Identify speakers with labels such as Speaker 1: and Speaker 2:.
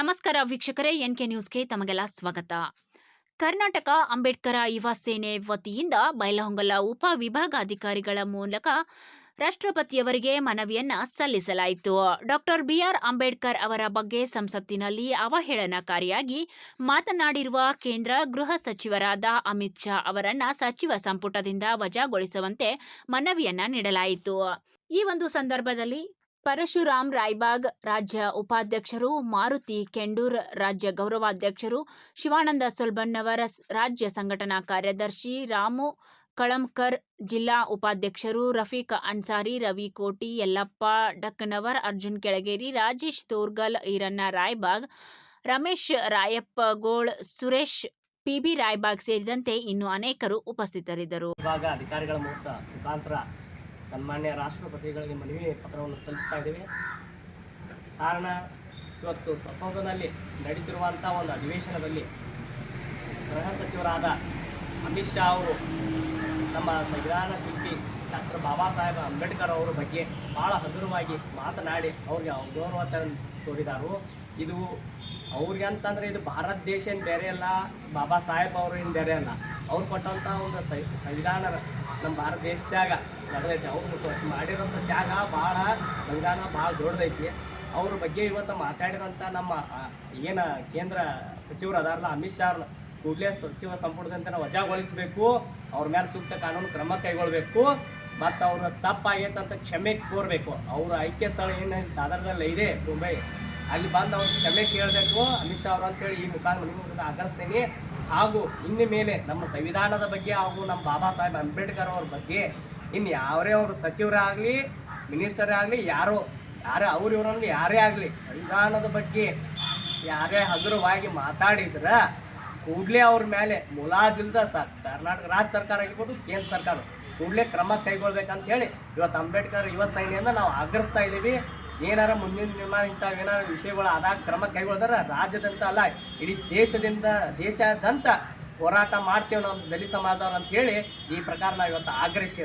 Speaker 1: ನಮಸ್ಕಾರ ವೀಕ್ಷಕರೇ N K ನ್ಯೂಸ್ಗೆ ತಮಗೆಲ್ಲ ಸ್ವಾಗತ. ಕರ್ನಾಟಕ ಅಂಬೇಡ್ಕರ ಯುವ ಸೇನೆ ವತಿಯಿಂದ ಬೈಲಹೊಂಗಲ ಉಪ ವಿಭಾಗಾಧಿಕಾರಿಗಳ ಮೂಲಕ ರಾಷ್ಟ್ರಪತಿಯವರಿಗೆ ಮನವಿಯನ್ನ ಸಲ್ಲಿಸಲಾಯಿತು. ಡಾಕ್ಟರ್ ಬಿಆರ್ ಅಂಬೇಡ್ಕರ್ ಅವರ ಬಗ್ಗೆ ಸಂಸತ್ತಿನಲ್ಲಿ ಅವಹೇಳನಕಾರಿಯಾಗಿ ಮಾತನಾಡಿರುವ ಕೇಂದ್ರ ಗೃಹ ಸಚಿವರಾದ ಅಮಿತ್ ಶಾ ಅವರನ್ನ ಸಚಿವ ಸಂಪುಟದಿಂದ ವಜಾಗೊಳಿಸುವಂತೆ ಮನವಿಯನ್ನ ನೀಡಲಾಯಿತು. ಈ ಒಂದು ಸಂದರ್ಭದಲ್ಲಿ ಪರಶುರಾಮ್ ರಾಯ್ಬಾಗ್ ರಾಜ್ಯ ಉಪಾಧ್ಯಕ್ಷರು, ಮಾರುತಿ ಕೆಂಡೂರ್ ರಾಜ್ಯ ಗೌರವಾಧ್ಯಕ್ಷರು, ಶಿವಾನಂದ ಸೊಲ್ಬಣ್ಣವರಸ್ ರಾಜ್ಯ ಸಂಘಟನಾ ಕಾರ್ಯದರ್ಶಿ ರಾಮು ಕಳಂಕರ್, ಜಿಲ್ಲಾ ಉಪಾಧ್ಯಕ್ಷರು ರಫೀಕ್ ಅನ್ಸಾರಿ, ರವಿ ಕೋಟಿ, ಯಲ್ಲಪ್ಪ ಡಕ್ಕನವರ್, ಅರ್ಜುನ್ ಕೆಳಗೇರಿ, ರಾಜೇಶ್ ತೋರ್ಗಲ್, ಈರಣ್ಣ ರಾಯ್ಬಾಗ್, ರಮೇಶ್ ರಾಯಪ್ಪಗೋಳ್, ಸುರೇಶ್, ಪಿಬಿ ರಾಯ್ಬಾಗ್ ಸೇರಿದಂತೆ ಇನ್ನು ಅನೇಕರು ಉಪಸ್ಥಿತರಿದ್ದರು.
Speaker 2: ಸನ್ಮಾನ್ಯ ರಾಷ್ಟ್ರಪತಿಗಳಿಗೆ ಮನವಿ ಪತ್ರವನ್ನು ಸಲ್ಲಿಸ್ತಾ ಇದ್ದೇವೆ. ಕಾರಣ ಇವತ್ತು ಸಂಸದನಲ್ಲಿ ನಡೀತಿರುವಂಥ ಒಂದು ಅಧಿವೇಶನದಲ್ಲಿ ಗೃಹ ಸಚಿವರಾದ ಅಮಿತ್ ಶಾ ಅವರು ನಮ್ಮ ಸಂವಿಧಾನ ಶಿಲ್ಪಿ ಡಾಕ್ಟರ್ ಬಾಬಾ ಸಾಹೇಬ್ ಅಂಬೇಡ್ಕರ್ ಅವರ ಬಗ್ಗೆ ಭಾಳ ಹಗುರವಾಗಿ ಮಾತನಾಡಿ ಅವ್ರಿಗೆ ಗೌರವ ತೋರಿದರು. ಇದು ಅವ್ರಿಗೆ ಅಂತಂದರೆ ಇದು ಭಾರತ ದೇಶ ಏನು ಬೇರೆ ಅಲ್ಲ, ಬಾಬಾ ಸಾಹೇಬ್ ಅವರು ಏನು ಬೇರೆ ಅಲ್ಲ. ಅವ್ರು ಕೊಟ್ಟಂಥ ಒಂದು ಸಂವಿಧಾನ ನಮ್ಮ ಭಾರತ ದೇಶದಾಗ ನಡೆದೈತಿ. ಅವ್ರು ಮಾಡಿರೋಂಥ ಜಾಗ ಭಾಳ, ಗಂಗಾನ ಭಾಳ ದೊಡ್ಡದೈತಿ. ಅವ್ರ ಬಗ್ಗೆ ಇವತ್ತು ಮಾತಾಡಿದಂಥ ನಮ್ಮ ಏನು ಕೇಂದ್ರ ಸಚಿವರು ಅದಾರಲ್ಲ ಅಮಿತ್ ಶಾ ಕೂಡಲೇ ಸಚಿವ ಸಂಪುಟದಂತೆ ನಾವು ವಜಾಗೊಳಿಸಬೇಕು. ಅವ್ರ ಮೇಲೆ ಸೂಕ್ತ ಕಾನೂನು ಕ್ರಮ ಕೈಗೊಳ್ಳಬೇಕು ಮತ್ತು ಅವ್ರ ತಪ್ಪಾಗೈತೆ ಅಂತ ಕ್ಷಮೆ ಕೋರಬೇಕು. ಅವ್ರ ಐಕ್ಯ ಸ್ಥಳ ಏನು ದಾದರದಲ್ಲಿ ಇದೆ ಮುಂಬೈ. ಅಲ್ಲಿ ಬಂದು ಅವ್ರು ಕ್ಷಮೆ ಕೇಳಬೇಕು. ಅಮಿತ್ ಶಾ ಅವರು ಅಂತೇಳಿ ಈ ಮುಖಾಂತರ ಆಗ್ರಹಿಸ್ತೀನಿ. ಹಾಗೂ ಇನ್ನು ಮೇಲೆ ನಮ್ಮ ಸಂವಿಧಾನದ ಬಗ್ಗೆ ಹಾಗೂ ನಮ್ಮ ಬಾಬಾ ಸಾಹೇಬ್ ಅಂಬೇಡ್ಕರ್ ಅವ್ರ ಬಗ್ಗೆ ಇನ್ನು ಯಾರೇ ಅವರು ಸಚಿವರಾಗಲಿ ಮಿನಿಸ್ಟರೇ ಆಗಲಿ, ಯಾರೋ, ಯಾರೇ ಅವ್ರು ಇವರಲ್ಲಿ ಯಾರೇ ಆಗಲಿ, ಸಂವಿಧಾನದ ಬಗ್ಗೆ ಯಾರೇ ಹಗುರವಾಗಿ ಮಾತಾಡಿದ್ರೆ ಕೂಡಲೇ ಅವ್ರ ಮೇಲೆ ಮುಲಾಜಿಲ್ದ ಸ ಕರ್ನಾಟಕ ರಾಜ್ಯ ಸರ್ಕಾರ ಆಗಿರ್ಬೋದು ಕೇಂದ್ರ ಸರ್ಕಾರ ಕೂಡಲೇ ಕ್ರಮ ಕೈಗೊಳ್ಬೇಕಂತ ಹೇಳಿ ಇವತ್ತು ಅಂಬೇಡ್ಕರ್ ಯುವ ಸೈನ್ಯದಿಂದ ನಾವು ಆಗ್ರಹಿಸ್ತಾ ಇದ್ದೀವಿ. ಏನಾರ ಮುಂದಿನ ನಿರ್ಮಾಣ ಇಂಥ ಏನಾರ ವಿಷಯಗಳು ಆದಾಗ ಕ್ರಮ ಕೈಗೊಳ್ದಾರ ರಾಜ್ಯದಂತ ಅಲ್ಲ, ಇಡೀ ದೇಶದಿಂದ, ದೇಶಾದ್ಯಂತ ಹೋರಾಟ ಮಾಡ್ತೇವೆ ನಾವು ದಲಿತ ಸಮಾಜದವ್ರು ಅಂತ ಹೇಳಿ ಈ ಪ್ರಕಾರ ನಾವು ಇವತ್ತು ಆಗ್ರಹಿಸಿ